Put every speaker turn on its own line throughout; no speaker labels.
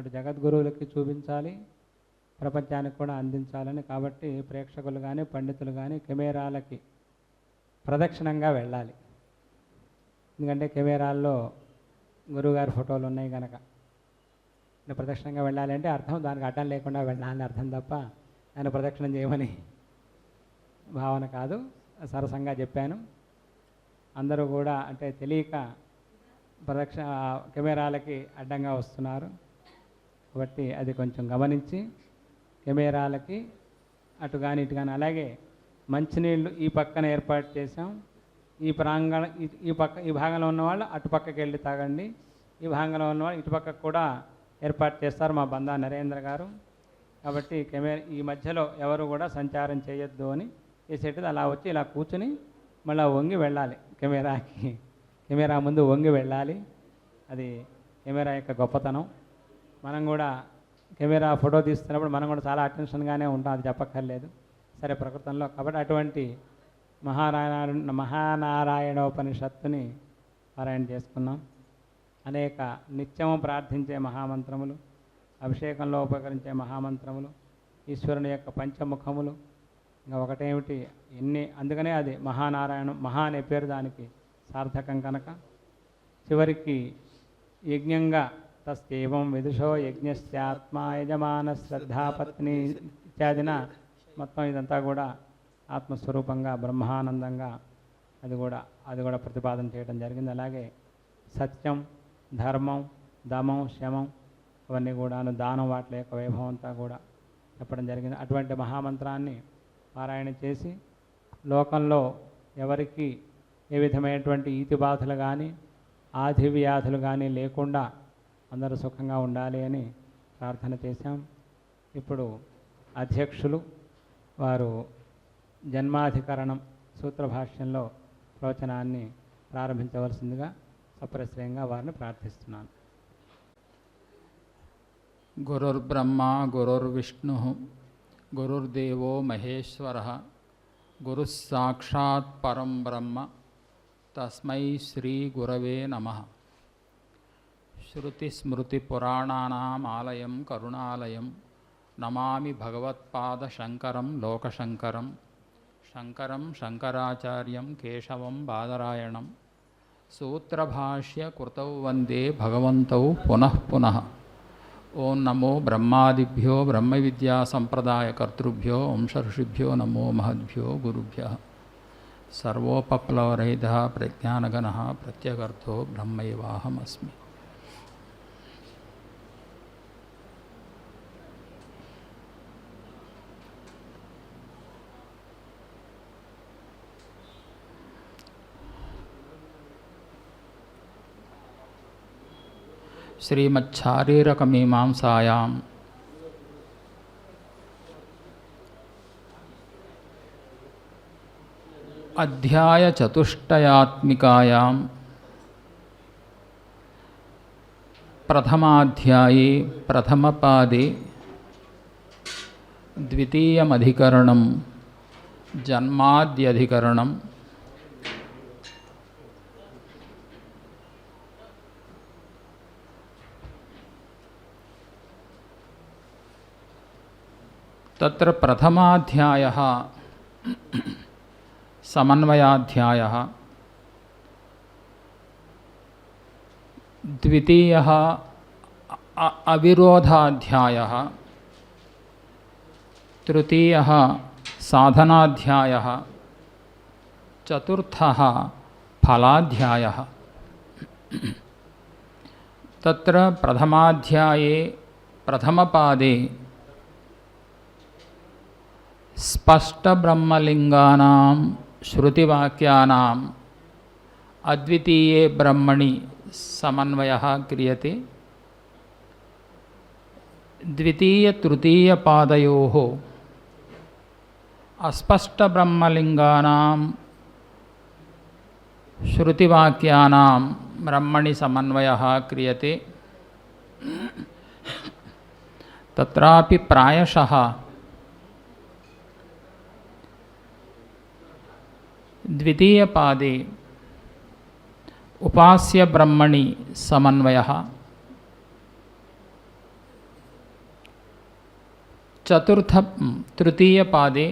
అటు జగద్గురువులకి చూపించాలి ప్రపంచానికి కూడా అందించాలని. కాబట్టి ప్రేక్షకులు కానీ పండితులు కానీ కెమెరాలకి ప్రదక్షిణంగా వెళ్ళాలి. ఎందుకంటే కెమెరాల్లో గురువుగారి ఫోటోలు ఉన్నాయి కనుక ప్రదక్షిణంగా వెళ్ళాలి అంటే అర్థం దానికి అడ్డం లేకుండా వెళ్ళాలని అర్థం తప్ప ఆయన ప్రదక్షిణం చేయమని భావన కాదు. సరసంగా చెప్పాను. అందరూ కూడా అంటే తెలియక ప్రదక్షిణ కెమెరాలకి అడ్డంగా వస్తున్నారు. కాబట్టి అది కొంచెం గమనించి కెమెరాలకి అటు కానీ ఇటు కానీ అలాగే మంచినీళ్ళు ఈ పక్కన ఏర్పాటు చేసాం ఈ ప్రాంగణ ఈ- పక్క ఈ భాగంలో ఉన్న వాళ్ళు అటు పక్కకి వెళ్ళి తాగండి. ఈ భాగంలో ఉన్న వాళ్ళు ఇటు పక్కకు కూడా ఏర్పాటు చేస్తారు మా బందా నరేంద్ర గారు. కాబట్టి కెమెరా ఈ మధ్యలో ఎవరు కూడా సంచారం చేయొద్దు అని చేసేటది అలా వచ్చి ఇలా కూర్చుని మళ్ళీ వంగి వెళ్ళాలి కెమెరాకి. కెమెరా ముందు వంగి వెళ్ళాలి. అది కెమెరా యొక్క గొప్పతనం. మనం కూడా కెమెరా ఫోటో తీస్తున్నప్పుడు మనం కూడా చాలా అటెన్షన్గానే ఉంటాం అది చెప్పక్కర్లేదు. సరే ప్రకృతంలో కాబట్టి అటువంటి మహానారాయణ మహానారాయణోపనిషత్తుని పారాయణ చేసుకున్నాం. అనేక నిత్యము ప్రార్థించే మహామంత్రములు అభిషేకంలో ఉపకరించే మహామంత్రములు ఈశ్వరుని యొక్క పంచముఖములు. ఇంకా ఒకటేమిటి? ఎన్ని అందుకనే అది మహానారాయణం మహా అనే పేరు దానికి సార్థకం కనుక. చివరికి యజ్ఞంగా తస్కేవం విదుషో యజ్ఞశ్చాత్మా యజమాన శ్రద్ధాపత్ని ఇత్యాదిన మొత్తం ఇదంతా కూడా ఆత్మస్వరూపంగా బ్రహ్మానందంగా అది కూడా అది కూడా ప్రతిపాదన చేయడం జరిగింది. అలాగే సత్యం ధర్మం దమం శమం అవన్నీ కూడాను దానం వాటి యొక్క వైభవం అంతా కూడా చెప్పడం జరిగింది. అటువంటి మహామంత్రాన్ని పారాయణ చేసి లోకంలో ఎవరికి ఏ విధమైనటువంటి ఈతి బాధలు కానీ ఆధివ్యాధులు కానీ లేకుండా అందరూ సుఖంగా ఉండాలి అని ప్రార్థన చేశాం. ఇప్పుడు అధ్యక్షులు వారు జన్మాధికరణం సూత్రభాష్యంలో ప్రవచనాన్ని ప్రారంభించవలసిందిగా సప్రశ్రయంగా వారిని ప్రార్థిస్తున్నాను.
గురుర్బ్రహ్మ గురుర్విష్ణు గురుర్దేవో మహేశ్వర గురుస్సాక్షాత్ పరం బ్రహ్మ తస్మై శ్రీ గురవే నమ. శృతిస్మృతిపురాణానామాలయం కరుణాలయం నమామి భగవత్పాదశంకరం లోకశంకరం శంకరం శంకరాచార్యం కేశవం బాదరాయణం సూత్రభాష్య కృతౌ వందే భగవంతౌ పునః పునః ఓం నమో బ్రహ్మాదిభ్యో బ్రహ్మ విద్యా సంప్రదాయకర్తృభ్యో వంశ ఋషిభ్యో నమో మహద్భ్యో గురుభ్య సర్వోపప్లవరహిత ప్రజ్ఞానగణ ప్రత్యగర్థో బ్రహ్మైవాహమస్మి श्रीमच्छारीरकमीमांसायां अध्यायचतुष्टयात्मिकायां प्रथमाध्याये प्रथमपादे द्वितीयमधिकरणं जन्माद्यधिकरणं तत्र प्रथमाध्यायः समन्वयाध्यायः द्वितीयः अविरोधाध्यायः तृतीयः साधनाध्यायः चतुर्थः फलाध्यायः। तत्र प्रथमाध्याये प्रथमपादे स्पष्ट ब्रह्मलिंगानाम श्रुतिवाक्यानाम अद्वितीये ब्रह्मणि समन्वय क्रियते। द्वितीय तृतीय पादयोः अस्पष्ट ब्रह्मलिंगानाम श्रुतिवाक्यानाम ब्रह्मणि समन्वयः क्रियते। तत्रापि प्रायशः द्वितीयपादे उपास्यब्रह्मणि समन्वयः। चतुर्थ तृतीयपादे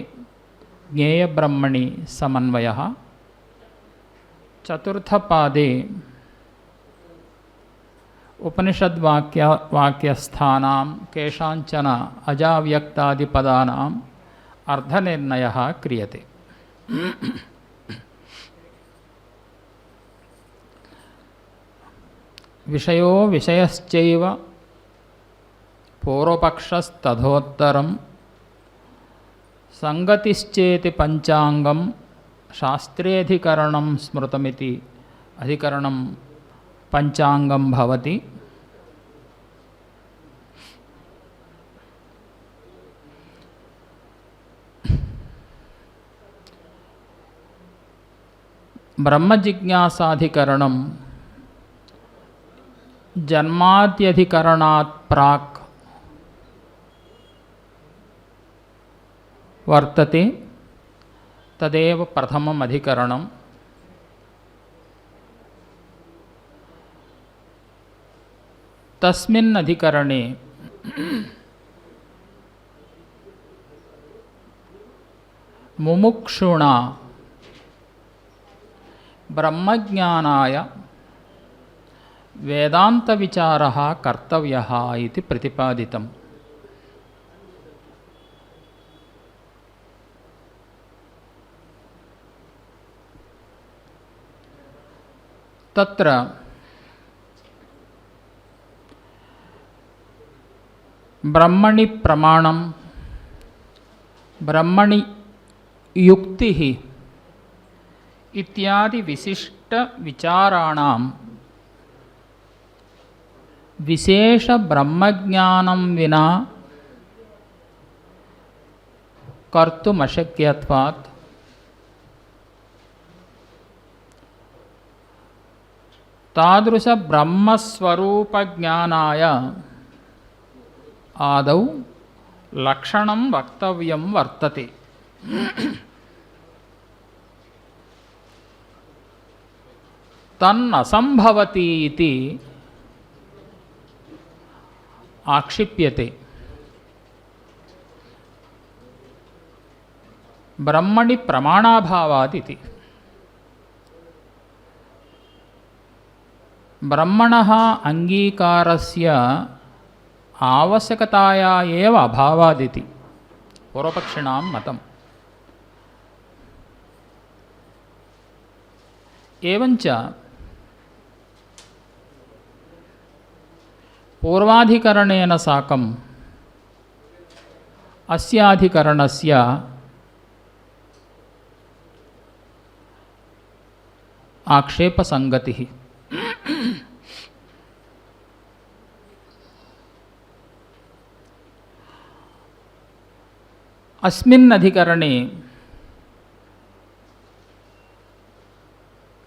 ज्ञेयब्रह्मणि समन्वयः। चतुर्थपादे उपनिषद्वाक्य वाक्यस्थानां केषाञ्चन अजाव्यक्तादिपदानाम् अर्थनिर्णयः क्रियते। విషయో విషయశ్చైవ పూర్వపక్షస్తథోత్తరం సంగతిశ్చేతి పంచాంగం శాస్త్రేధికరణం స్మృతమితి అధికరణం పంచాంగం భవతి. బ్రహ్మ జిజ్ఞాసాధికరణం जन्माद्यधिकरणात् वर्तते तदेव प्रथमम् अधिकरणं तस्मिन् अधिकरणे मुमुक्षुणा ब्रह्मज्ञानाय వేదాంతవిచార కర్తవ్య ఇది ప్రతిపాదితం. తత్ర బ్రహ్మణి ప్రమాణం బ్రహ్మణి యుక్తి ఇత్యాది విశిష్ట విచారాణం విశేష బ్రహ్మజ్ఞానం వినా కర్తుమశక్యత్వాత్. తాదృశ బ్రహ్మస్వరూప జ్ఞానాయ ఆదౌ లక్షణం వక్తవ్యం వర్తతే. తన్నసంభవతి आक्षिप्यते। ब्रह्मणि प्रमाणाभावादिति ब्रह्मणः अङ्गीकारस्य आवश्यकताया एव अभावादिति पूर्वपक्षिणां मतम् एवञ्च పూర్వాధికరణేన సాకం. అస్యాధికరణస్య. ఆక్షేపసంగతి. అస్మిన్నధికరణే.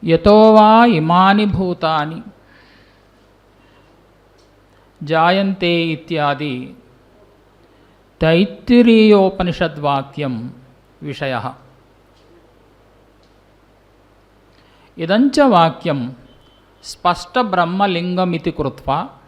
యతో వా ఇమాని భూతాని. जायन्ते इत्यादि। तैत्तिरीयोपनिषद्वाक्यं विषयः। इदञ्च वाक्यं स्पष्टब्रह्मलिङ्गमिति कृत्वा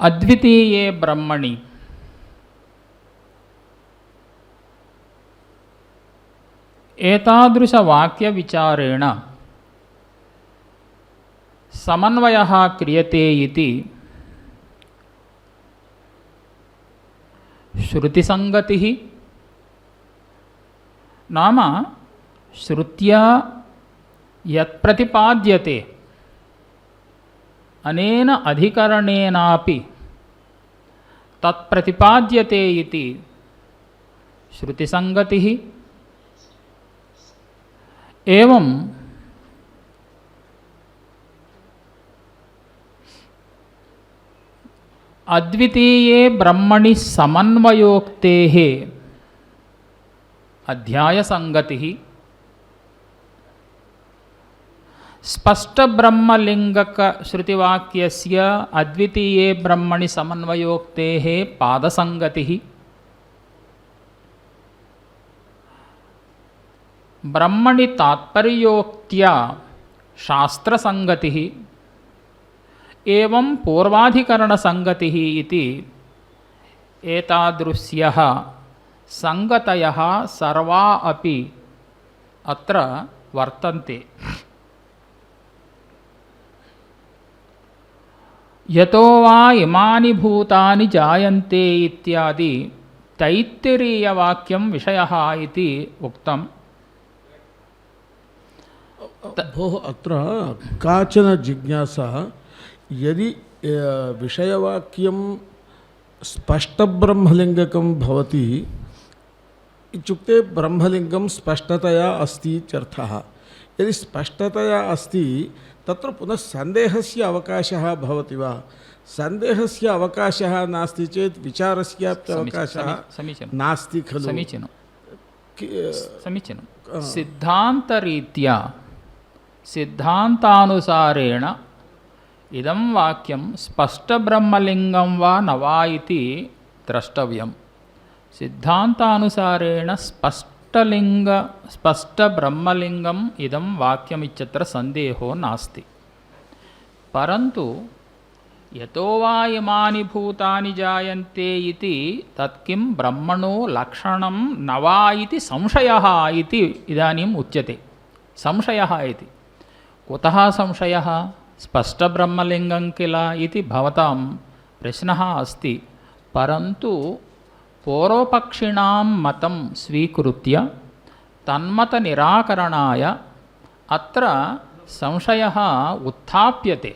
अद्वितीये ब्रह्मणि। एतादृशवाक्यविचारेण समन्वयः क्रियते इति श्रुतिसङ्गतिः। नाम श्रुत्या यत्प्रतिपाद्यते। अनेन अधिकरणेनापि तत्प्रतिपाद्यते इति श्रुतिसङ्गतिः एवं अद्वितीये ब्रह्मणि समन्वयोक्तेः अध्यायसङ्गतिः स्पष्टब्रह्मलिङ्गकश्रुतिवाक्यस्य अद्वितीये ब्रह्मणि समन्वयोक्तेः पादसङ्गतिः। ब्रह्मणि तात्पर्योक्त्या शास्त्रसङ्गतिः एवं पूर्वाधिकरणसङ्गतिः इति एतादृश्यः सङ्गतयः सर्वा अपि अत्र वर्तन्ते। यतो वा इमानि भूतानि जायन्ते इत्यादि तैत्तिरीयवाक्यं विषयः इति उक्तम्।
भोः, अत्र काचन जिज्ञासा, यदि विषयवाक्यं स्पष्टब्रह्मलिङ्गकं भवति, इत्युक्ते ब्रह्मलिङ्गं स्पष्टतया अस्ति इत्यर्थः यदि स्पष्टतया अस्ति तत्र पुनः सन्देहस्य अवकाशः भवति वा सन्देहस्य अवकाशः नास्ति चेत् विचारस्यापि अवकाशः
समीचीनं
नास्ति खलु
समीचीनं
कि-
समीचीनं सिद्धान्तरीत्या सिद्धान्तानुसारेण इदं वाक्यं स्पष्टब्रह्मलिङ्गं वा न वा इति द्रष्टव्यं सिद्धान्तानुसारेण स्पष्टलिङ्ग స్పష్టలింగ స్పష్ట బ్రహ్మలింగం ఇదం వాక్యమిత్యత్ర సందేహో నాస్తి. పరంతు యతో వా ఇమాని భూతాని జాయంతే ఇది తత్కిం బ్రహ్మణో లక్షణం నవా ఇది సంశయ ఇది ఇదానీం ఉచ్యతే. సంశయ ఇది కుత సంశయ? స్పష్ట బ్రహ్మలింగం కిల ఇది భవతాం. ప్రశ్న అస్తి. పరంతు పూర్వపక్షిణాం మతం స్వీకృత్య తన్మత నిరాకరణాయ అత్ర సంశయ ఉత్థాప్యతే.